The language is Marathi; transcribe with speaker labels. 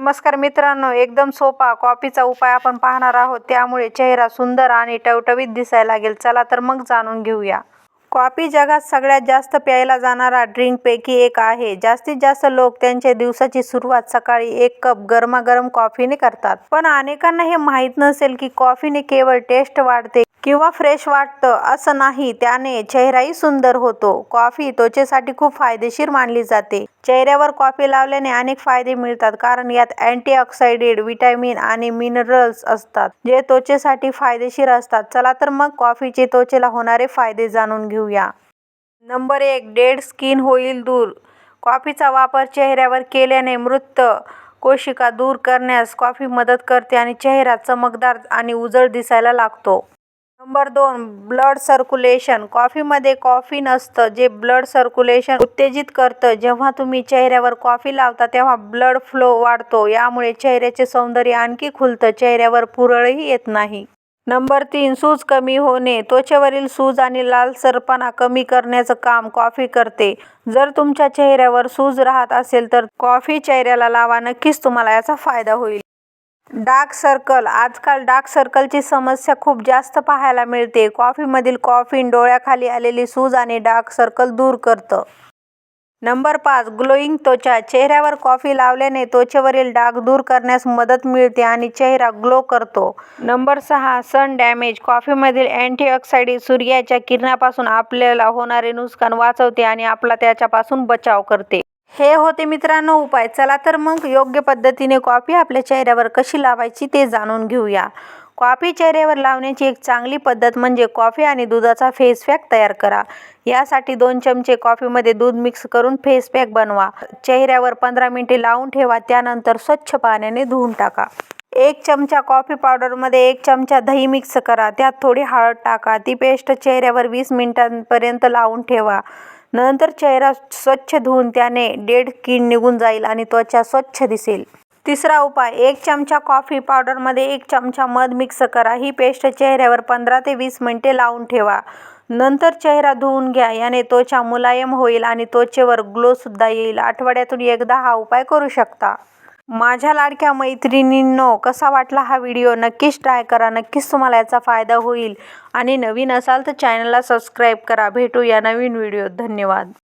Speaker 1: नमस्कार मित्रांनो एकदम सोपा कॉफीचा उपाय आपण पाहणार आहोत. त्यामुळे चेहरा सुंदर आणि टवटवीत दिसायला लागेल. चला तर मग जाणून घेऊया. कॉफी जगात सगळ्यात जास्त प्यायला जाणारा ड्रिंकपैकी एक आहे. जास्तीत जास्त लोक त्यांच्या दिवसाची सुरुवात सकाळी एक कप गरमागरम कॉफीने करतात. पण अनेकांना हे माहीत नसेल की कॉफीने केवळ टेस्ट वाढते किंवा फ्रेश वाटतं असं नाही त्याने चेहराही सुंदर होतो. कॉफी त्वचेसाठी खूप फायदेशीर मानली जाते. चेहऱ्यावर कॉफी लावल्याने अनेक फायदे मिळतात कारण यात अँटीऑक्सिडेंट विटॅमिन आणि मिनरल्स असतात जे त्वचेसाठी फायदेशीर असतात. चला तर मग कॉफीचे त्वचेला होणारे फायदे जाणून घेऊ. घेऊया. नंबर एक डेड स्किन होईल दूर. कॉफीचा वापर चेहऱ्यावर केल्याने मृत कोशिका दूर करण्यास कॉफी मदत करते आणि चेहरा चमकदार आणि उजळ दिसायला लागतो. नंबर दोन ब्लड सर्क्युलेशन. कॉफीमध्ये कॉफी असतं जे ब्लड सर्क्युलेशन उत्तेजित करतं. जेव्हा तुम्ही चेहऱ्यावर कॉफी लावता तेव्हा ब्लड फ्लो वाढतो. यामुळे चेहऱ्याचे सौंदर्य आणखी खुलतं. चेहऱ्यावर पुरळही येत नाही. नंबर तीन सूज कमी होणे. त्वचेवरील सूज आणि लालसरपणा कमी करण्याचं काम कॉफी करते. जर तुमच्या चेहऱ्यावर सूज राहत असेल तर कॉफी चेहऱ्याला लावा. नक्कीच तुम्हाला याचा फायदा होईल. Dark circle. आजकाल डार्क सर्कलची समस्या खूप जास्त पाहायला मिळते. कॉफीमधील कॉफीन डोळ्याखाली आलेली सूज आणि डार्क सर्कल दूर करतं. नंबर पाच ग्लोईंग त्वचा. चेहऱ्यावर कॉफी लावल्याने त्वचेवरील डाग दूर करण्यास मदत मिळते आणि चेहरा ग्लो करतो. नंबर सहा सन डॅमेज. कॉफीमधील अँटीऑक्सिडेंट सूर्याच्या किरणापासून आपल्याला होणारे नुकसान वाचवते आणि आपला त्याच्यापासून बचाव करते. हे होते मित्रांनो उपाय. चला तर मग योग्य पद्धतीने कॉफी आपल्या चेहऱ्यावर कशी लावायची ते जाणून घेऊया. कॉफी चेहऱ्यावर लावण्याची एक चांगली पद्धत म्हणजे कॉफी आणि दुधाचा फेस पॅक तयार करा. यासाठी दोन चमचे कॉफीमध्ये दूध मिक्स करून फेस पॅक बनवा. चेहऱ्यावर पंधरा मिनिटे लावून ठेवा त्यानंतर स्वच्छ पाण्याने धुवून टाका. एक चमचा कॉफी पावडरमध्ये एक चमचा दही मिक्स करा त्यात थोडी हळद टाका ती पेस्ट चेहऱ्यावर वीस मिनिटांपर्यंत लावून ठेवा. नंतर चेहरा स्वच्छ धुवून त्याने डेड किड निघून जाईल आणि त्वचा स्वच्छ दिसेल. तिसरा उपाय एक चमचा कॉफी पावडरमध्ये एक चमचा मध मिक्स करा. ही पेस्ट चेहऱ्यावर पंधरा ते वीस मिनिटे लावून ठेवा. नंतर चेहरा धुवून घ्या याने त्वचा मुलायम होईल आणि त्वचेवर ग्लोसुद्धा येईल. आठवड्यातून एकदा हा उपाय करू शकता. माझ्या लाडक्या मैत्रिणींनो कसा वाटला हा व्हिडिओ? नक्कीच ट्राय करा. नक्कीच तुम्हाला याचा फायदा होईल. आणि नवीन असाल तर चॅनलला सबस्क्राईब करा. भेटू या नवीन व्हिडिओ धन्यवाद.